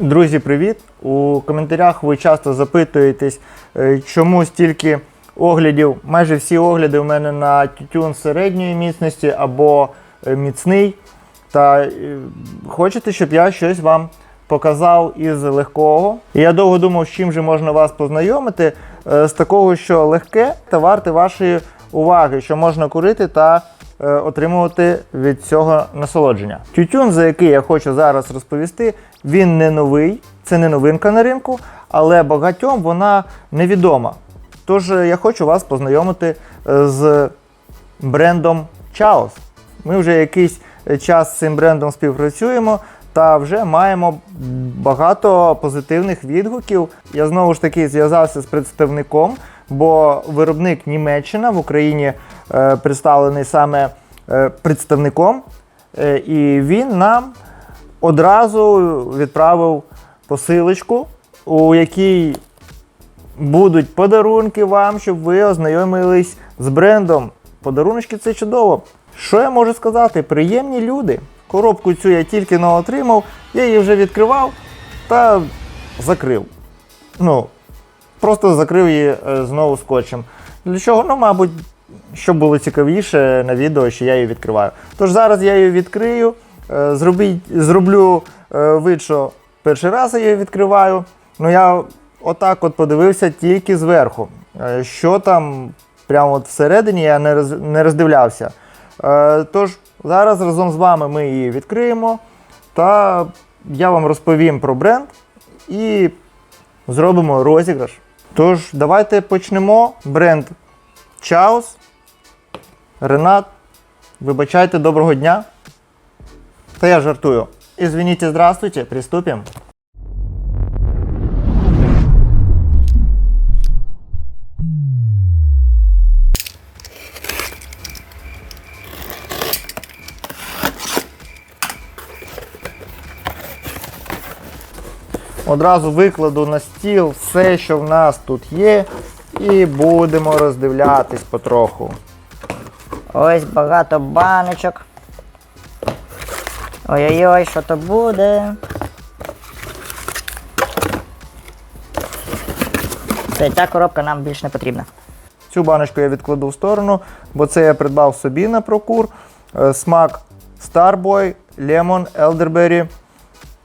Друзі, привіт! У коментарях ви часто запитуєтесь, е, чому стільки оглядів. Майже всі огляди у мене на тютюн середньої міцності або е, міцний. Та е, хочете, щоб я щось вам показав із легкого. Я довго думав, з чим же можна вас познайомити. З такого, що легке та варте вашої уваги, що можна курити та отримувати від цього насолодження. Тютюн, за який я хочу зараз розповісти, він не новий, це не новинка на ринку, але багатьом вона невідома. Тож е, я хочу вас познайомити е, з брендом Chaos. Ми вже якийсь е, час з цим брендом співпрацюємо та вже маємо багато позитивних відгуків. Я знову ж таки зв'язався з представником, бо виробник Німеччина в Україні е, представлений саме е, представником, е, і він нам одразу відправив посилочку, у якій будуть подарунки вам, щоб ви ознайомились з брендом. Подарунки це чудово. Що я можу сказати? Приємні люди. Коробку цю я тільки но отримав, я її вже відкривав та закрив. Ну, просто закрив її е, знову скотчем. Для чого? Ну, мабуть, щоб було цікавіше на відео, що я її відкриваю. Тож зараз я її відкрию, е, зробіть, зроблю е, вид, що перший раз я її відкриваю. Ну я отак от подивився тільки зверху. Що там прямо от всередині я не, роз, не роздивлявся. Тож зараз разом з вами ми її відкриємо та я вам розповім про бренд і зробимо розіграш. Тож, давайте почнемо. Бренд Чаус. Ренат, вибачайте, доброго дня. Та я жартую. Извините, здравствуйте, приступим. Одразу викладу на стіл все, що в нас тут є, і будемо роздивлятись потроху. Ось багато баночок. Ой-ой-ой, що то буде. Та й ця коробка нам більш не потрібна. Цю баночку я відкладу в сторону, бо це я придбав собі на прокур. Е, Смак Starboy, Lemon, Elderberry,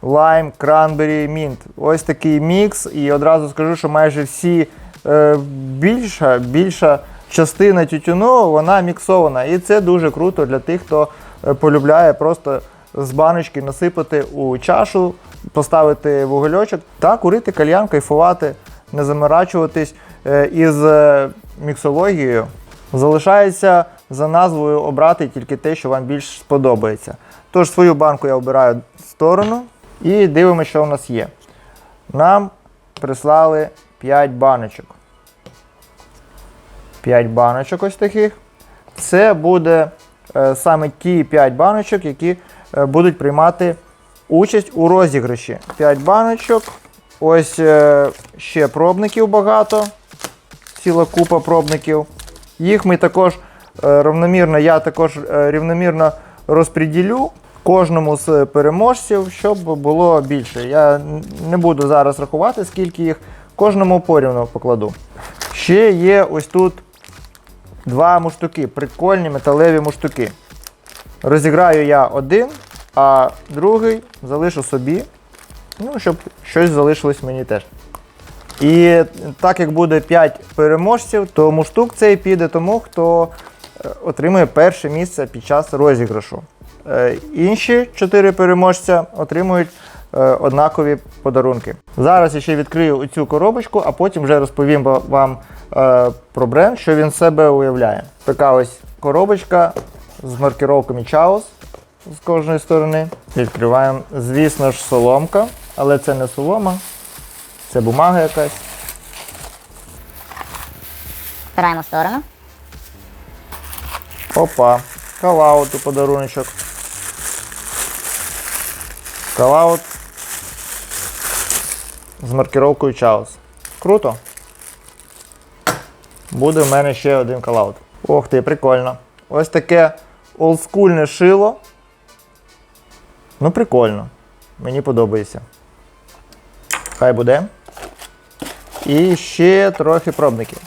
Lime, Cranberry, Mint. Ось такий мікс. І одразу скажу, що майже всі е, більша, більша частина тютюну вона міксована. І це дуже круто для тих, хто е, полюбляє просто з баночки насипати у чашу, поставити вугольочок та курити кальян, кайфувати, не заморачуватись е, із е, міксологією. Залишається за назвою обрати тільки те, що вам більш сподобається. Тож свою банку я обираю в сторону і дивимося, що у нас є. Нам прислали 5 баночок. 5 баночок ось таких. Це буде е, саме ті 5 баночок, які е, будуть приймати участь у розіграші. 5 баночок. Ось е, ще пробників багато. Ціла купа пробників. Їх ми також е, рівномірно, я також е, рівномірно розподілю кожному з переможців, щоб було більше. Я не буду зараз рахувати, скільки їх, кожному порівну покладу. Ще є ось тут два муштуки, прикольні металеві муштуки. Розіграю я один, а другий залишу собі, ну, щоб щось залишилось мені теж. І так як буде 5 переможців, то муштук цей піде тому, хто е, отримує перше місце під час розіграшу. Е, Інші 4 переможця отримують е, однакові подарунки. Зараз я ще відкрию оцю коробочку, а потім вже розповім вам е, про бренд, що він себе уявляє. Така ось коробочка з маркировками Chaos з кожної сторони. Відкриваємо, звісно ж, соломка, але це не солома, це бумага якась. Збираємо в сторону. Опа, калаут у подаруночок. Калаут з маркировкою Chaos. Круто. Буде в мене ще один калаут. Ох ти, прикольно. Ось таке олдскульне шило. Ну, прикольно. Мені подобається. Хай буде. І ще трохи пробників.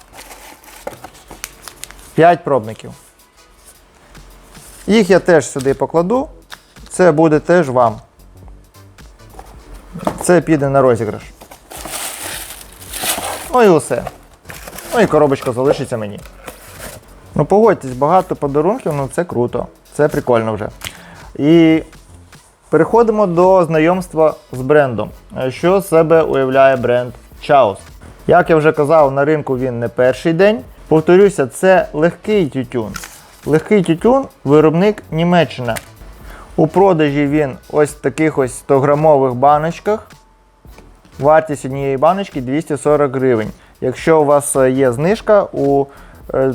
5 пробників. Їх я теж сюди покладу. Це буде теж вам. Це піде на розіграш. Ну і усе. Ну і коробочка залишиться мені. Ну погодьтесь, багато подарунків, ну це круто. Це прикольно вже. І переходимо до знайомства з брендом. Що з себе уявляє бренд Chaos? Як я вже казав, на ринку він не перший день. Повторюся, це легкий тютюн. Легкий тютюн виробник Німеччина. У продажі він ось в таких ось 100-грамових баночках. Вартість однієї баночки 240 гривень. Якщо у вас е, є знижка у е,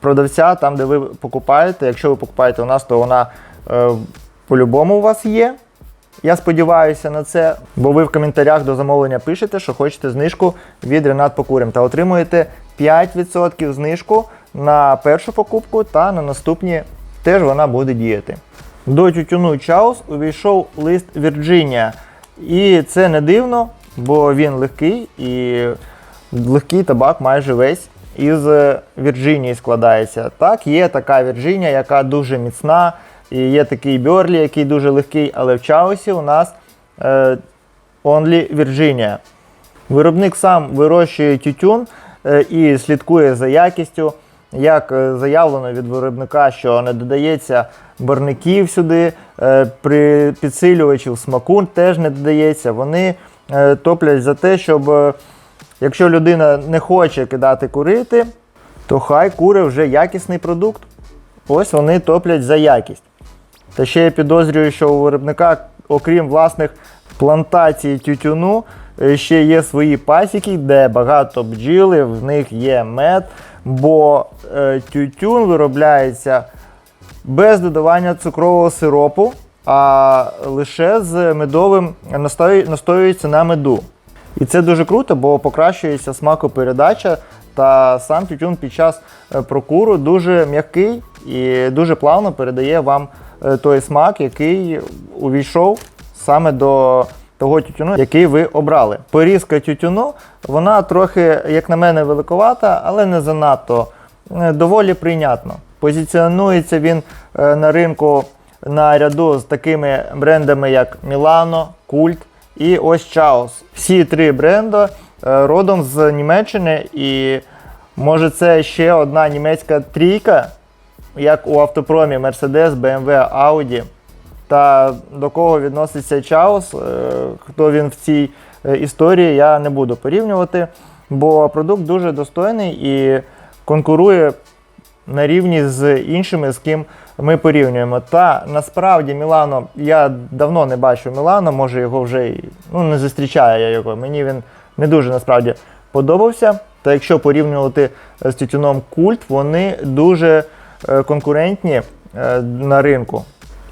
продавця, там де ви покупаєте, якщо ви покупаєте у нас, то вона е, по-любому у вас є. Я сподіваюся на це, бо ви в коментарях до замовлення пишете, що хочете знижку від Ренат Покурим та отримуєте 5% знижку на першу покупку та на наступні теж вона буде діяти. До тютюну Чаус увійшов лист Вірджинія. І це не дивно, бо він легкий і легкий табак майже весь із е, Вірджинії складається. Так, є така Вірджинія, яка дуже міцна, і є такий Бьорлі, який дуже легкий, але в Чаусі у нас е, Only Virginia. Виробник сам вирощує тютюн е, і слідкує за якістю. Як е, заявлено від виробника, що не додається барників сюди, е, при підсилювачів смаку теж не додається. Вони е, топлять за те, щоб якщо людина не хоче кидати курити, то хай кури вже якісний продукт. Ось вони топлять за якість. Та ще я підозрюю, що у виробника, окрім власних плантацій тютюну, ще є свої пасіки, де багато бджіли, в них є мед, бо е, тютюн виробляється без додавання цукрового сиропу, а лише з медовим настою- настоюється на меду. І це дуже круто, бо покращується смакопередача та сам тютюн під час е, прокуру дуже м'який і дуже плавно передає вам е, той смак, який увійшов саме до того тютюну, який ви обрали. Порізка тютюну, вона трохи, як на мене, великовата, але не занадто е, доволі прийнятно. Позиціонується він е, на ринку на ряду з такими брендами, як Milano, Cult і ось Chaos. Всі три бренди е, родом з Німеччини, і може це ще одна німецька трійка, як у автопромі Mercedes, BMW, Audi. Та до кого відноситься Chaos, е, хто він в цій е, історії, я не буду порівнювати, бо продукт дуже достойний і конкурує на рівні з іншими, з ким ми порівнюємо. Та насправді Мілано, я давно не бачу Мілано, може його вже і- ну, не зустрічаю я його. Мені він не дуже насправді подобався. Та якщо порівнювати з тютюном культ, вони дуже е, конкурентні е, на ринку.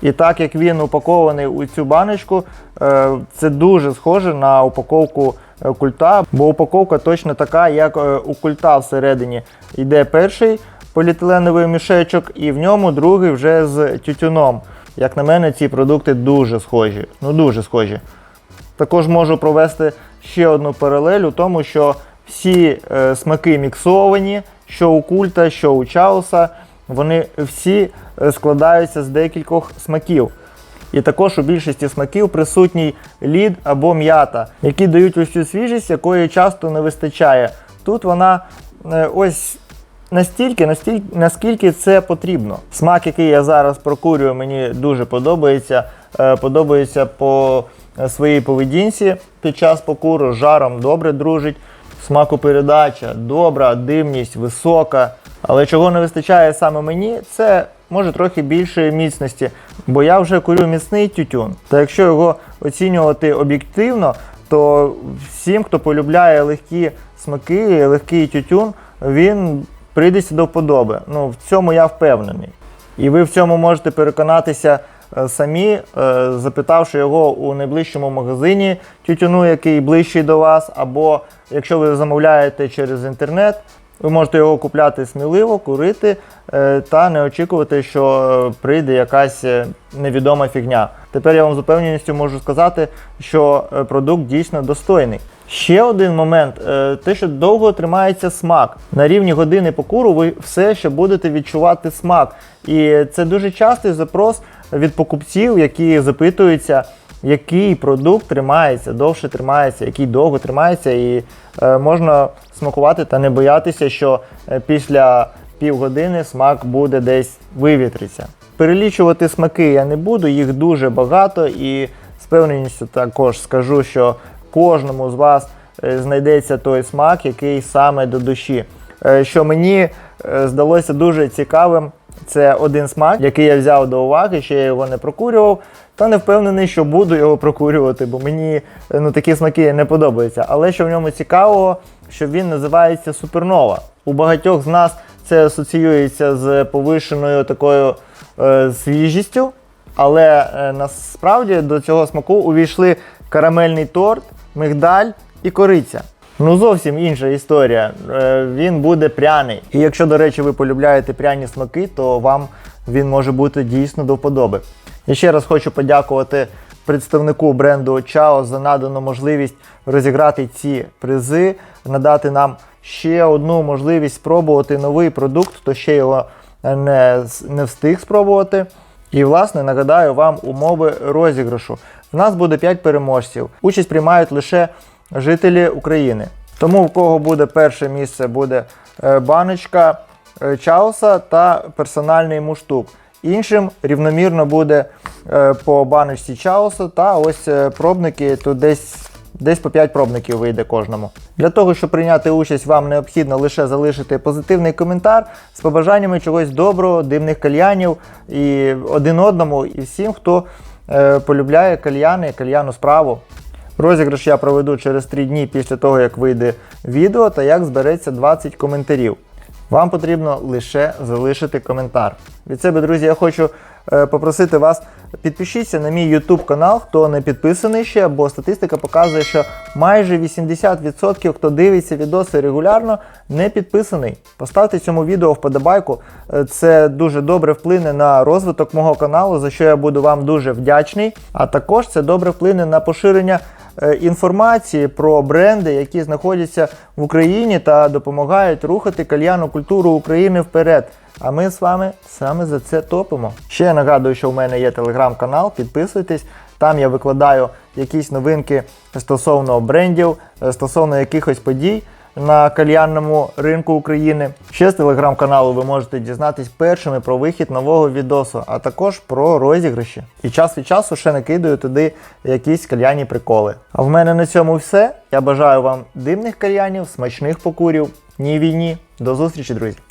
І так як він упакований у цю баночку, е, це дуже схоже на упаковку е, культа, бо упаковка точно така, як е, у культа всередині. Йде перший поліетиленовий мішечок, і в ньому другий вже з тютюном. Як на мене, ці продукти дуже схожі. Ну дуже схожі. Також можу провести ще одну паралель у тому, що всі смаки міксовані, що у культа, що у чауса, вони всі е, складаються з декількох смаків. І також у більшості смаків присутній лід або м'ята, які дають цю свіжість, якої часто не вистачає. Тут вона е, ось настільки, настільки, наскільки це потрібно. Смак, який я зараз прокурюю, мені дуже подобається. Е, Подобається по своїй поведінці під час покуру, жаром добре дружить. Смакопередача добра, димність висока. Але чого не вистачає саме мені, це може трохи більше міцності, бо я вже курю міцний тютюн. Та якщо його оцінювати об'єктивно, то всім, хто полюбляє легкі смаки, легкий тютюн, він прийдеться до вподоби. Ну, в цьому я впевнений. І ви в цьому можете переконатися е, самі, е, запитавши його у найближчому магазині тютюну, який ближчий до вас, або якщо ви замовляєте через інтернет, ви можете його купляти сміливо, курити е, та не очікувати, що е, прийде якась е, невідома фігня. Тепер я вам з упевненістю можу сказати, що продукт дійсно достойний. Ще один момент, те, що довго тримається смак. На рівні години покуру ви все ще будете відчувати смак. І це дуже частий запрос від покупців, які запитуються, який продукт тримається, довше тримається, який довго тримається, і е, можна смакувати та не боятися, що е, після півгодини смак буде десь вивітриться. Перелічувати смаки я не буду, їх дуже багато, і з певненістю також скажу, що кожному з вас е, знайдеться той смак, який саме до душі. Е, Що мені здалося дуже цікавим, це один смак, який я взяв до уваги, ще я його не прокурював, та не впевнений, що буду його прокурювати, бо мені е, ну, такі смаки не подобаються. Але що в ньому цікавого, що він називається супернова. У багатьох з нас це асоціюється з повишеною такою е, свіжістю, але е, насправді до цього смаку увійшли карамельний торт, мигдаль і кориця. Ну зовсім інша історія. Е, Він буде пряний. І якщо, до речі, ви полюбляєте пряні смаки, то вам він може бути дійсно до вподоби. Я ще раз хочу подякувати представнику бренду Chao за надану можливість розіграти ці призи, надати нам ще одну можливість спробувати новий продукт, хто ще його не, не встиг спробувати. І, власне, нагадаю вам умови розіграшу. В нас буде 5 переможців. Участь приймають лише жителі України. Тому в кого буде перше місце, буде е, баночка е, чауса та персональний муштук. Іншим рівномірно буде е, по баночці чауса та ось е, пробники, то десь Десь по 5 пробників вийде кожному. Для того, щоб прийняти участь, вам необхідно лише залишити позитивний коментар з побажаннями чогось доброго, дивних кальянів і один одному, і всім, хто е, полюбляє кальяни, кальяну справу. Розіграш я проведу через 3 дні після того, як вийде відео та як збереться 20 коментарів. Вам потрібно лише залишити коментар. Від себе, друзі, я хочу попросити вас підпишіться на мій YouTube канал, хто не підписаний ще, бо статистика показує, що майже 80% хто дивиться відоси регулярно, не підписаний. Поставте цьому відео вподобайку. Е, Це дуже добре вплине на розвиток мого каналу, за що я буду вам дуже вдячний. А також це добре вплине на поширення е, інформації про бренди, які знаходяться в Україні та допомагають рухати кальяну культуру України вперед. А ми з вами саме за це топимо. Ще нагадую, що в мене є телеграм-канал, підписуйтесь. Там я викладаю якісь новинки стосовно брендів, е, стосовно якихось подій на кальянному ринку України. Ще з телеграм-каналу ви можете дізнатись першими про вихід нового відосу, а також про розіграші. І час від часу ще накидаю туди якісь кальяні приколи. А в мене на цьому все. Я бажаю вам дивних кальянів, смачних покурів, ні війні. До зустрічі, друзі!